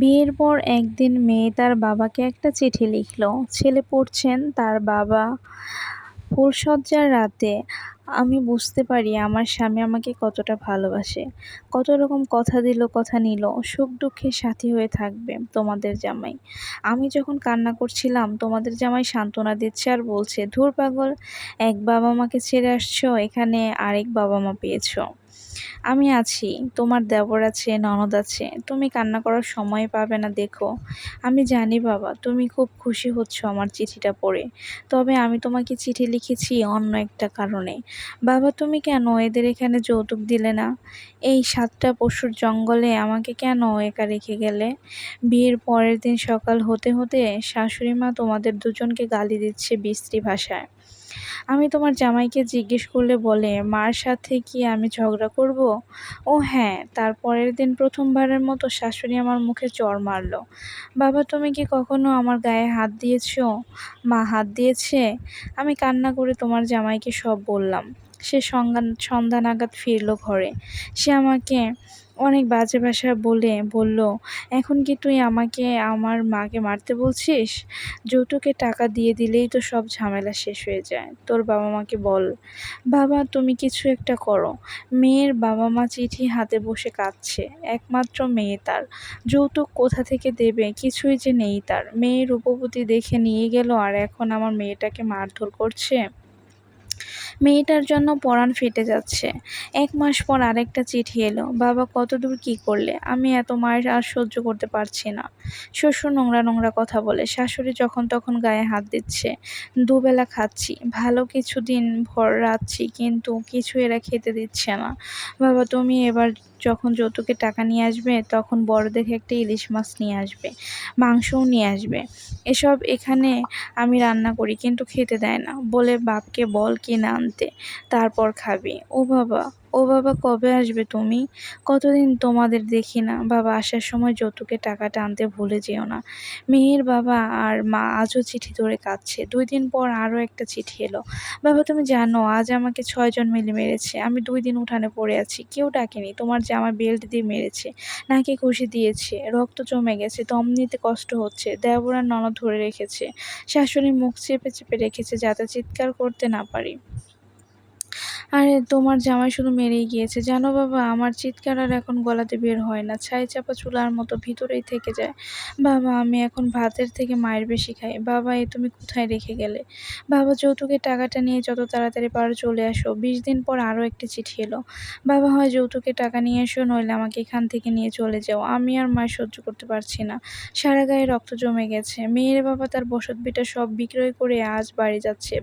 বিয়ের পর একদিন মেয়ে তার বাবাকে একটা চিঠি লিখল। ছেলে পড়ছেন তার বাবা ফুলশয্যার রাতে। আমি বুঝতে পারি আমার স্বামী আমাকে কতটা ভালোবাসে। কত রকম কথা দিল, কথা নিল। সুখ দুঃখের সাথী হয়ে থাকবে তোমাদের জামাই। আমি যখন কান্না করছিলাম, তোমাদের জামাই সান্ত্বনা দিচ্ছে আর বলছে, ধুর পাগল, এক বাবা মাকে ছেড়ে আসছো, এখানে আরেক বাবা মা পেয়েছ। আমি আছি, তোমার দেবর আছে, ননদ আছে, তুমি কান্না করার সময় পাবে না, দেখো। আমি জানি বাবা, তুমি খুব খুশি হচ্ছ আমার চিঠিটা পড়ে। তবে আমি তোমাকে চিঠি লিখেছি অন্য একটা কারণে। বাবা, তুমি কেন এদের এখানে যৌতুক দিলে না? এই সাতটা পশুর জঙ্গলে আমাকে কেন একা রেখে গেলে? বিয়ের পরের দিন সকাল হতে হতে শাশুড়ি মা তোমাদের দুজনকে গালি দিচ্ছে বিশ্রী ভাষায়। আমি তোমার জামাইকে জিজ্ঞেস করলে বলে, মার সাথে কি আমি ঝগড়া করব? ও হ্যাঁ তারপরের দিন প্রথমবারের মতো শাশুড়ি আমার মুখে চর মারল। বাবা, তুমি কি কখনো আমার গায়ে হাত দিয়েছ? মা হাত দিয়েছে? আমি কান্না করে তোমার জামাইকে সব বললাম। সে সন্ধ্যা নাগাদ ফিরল ঘরে। সে আমাকে অনেক বাজে ভাষা বলে, বলল, এখন কি তুই আমাকে, আমার মাকে মারতে বলছিস? যৌতুকে টাকা দিয়ে দিলেই তো সব ঝামেলা শেষ হয়ে যায়। তোর বাবা মাকে বল। বাবা, তুমি কিছু একটা করো। মেয়ের বাবা মা চিঠি হাতে বসে কাঁদছে। একমাত্র মেয়ে তার। যৌতুক কোথা থেকে দেবে? কিছুই যে নেই তার। মেয়ের রূপবতী দেখে নিয়ে গেল, আর এখন আমার মেয়েটাকে মারধর করছে? মেয়েটার জন্য পরাণ ফেটে যাচ্ছে। এক মাস পর আরেকটা চিঠি এলো, বাবা, কতদূর কি করলে? আমি এত মায়ের আর সহ্য করতে পারছি না। শ্বশুর নোংরা নোংরা কথা বলে, শাশুড়ি যখন তখন গায়ে হাত দিচ্ছে, দুবেলা খাচ্ছি, ভালো কিছু দিন ভর রাখছি, কিন্তু কিছু এরা খেতে দিচ্ছে না। বাবা, তুমি এবার যখন যৌতুকে টাকা নিয়ে আসবে, তখন বড় দেখে একটা ইলিশ মাছ নিয়ে আসবে, মাংসও নিয়ে আসবে। এসব এখানে আমি রান্না করি, কিন্তু খেতে দেয় না। বলে বাপকে বল কিনে আনতে, তারপর খাবি। ও বাবা ও বাবা কবে আসবে তুমি? কতদিন তোমাদের দেখি না। বাবা, আসার সময় যৌতুকে টাকাটা আনতে ভুলে যেও না। মেয়ের বাবা আর মা আজও চিঠি ধরে কাঁদছে। দুই দিন পর আরও একটা চিঠি এলো। বাবা, তুমি জানো, আজ আমাকে ছয়জন মিলে মেরেছে। আমি দুই দিন উঠানে পড়ে আছি। কেউ ডাকেনি। তোমার জামা বেল্ট দিয়ে মেরেছে, নাকি খুশি দিয়েছে। রক্ত জমে গেছে, দম নিতে কষ্ট হচ্ছে। দেবরার ননদ ধরে রেখেছে। শাশুড়ি মুখ চেপে চেপে রেখেছে যাতে চিৎকার করতে না পারি। আরে, তোমার জামাই শুধু মেরেই গিয়েছে। জানো বাবা, আমার চিৎকার আর এখন গলাতে বের হয় না। ছাই চাপা চুলার মতো ভিতরেই থেকে যায়। বাবা, আমি এখন ভাতের থেকে মায়ের বেশি খাই। বাবা, এ তুমি কোথায় রেখে গেলে? বাবা যৌতুকের টাকাটা নিয়ে যত তাড়াতাড়ি পারো চলে আসো। বিশ দিন পর আরও একটি চিঠি এলো। বাবা, হয় যৌতুকের টাকা নিয়ে এসো, নইলে আমাকে এখান থেকে নিয়ে চলে যাও। আমি আর মায়ের সহ্য করতে পারছি না। সারা গায়ে রক্ত জমে গেছে। মেয়ের বাবা তার বসত বিটা সব বিক্রয় করে আজ বাড়ি যাচ্ছে।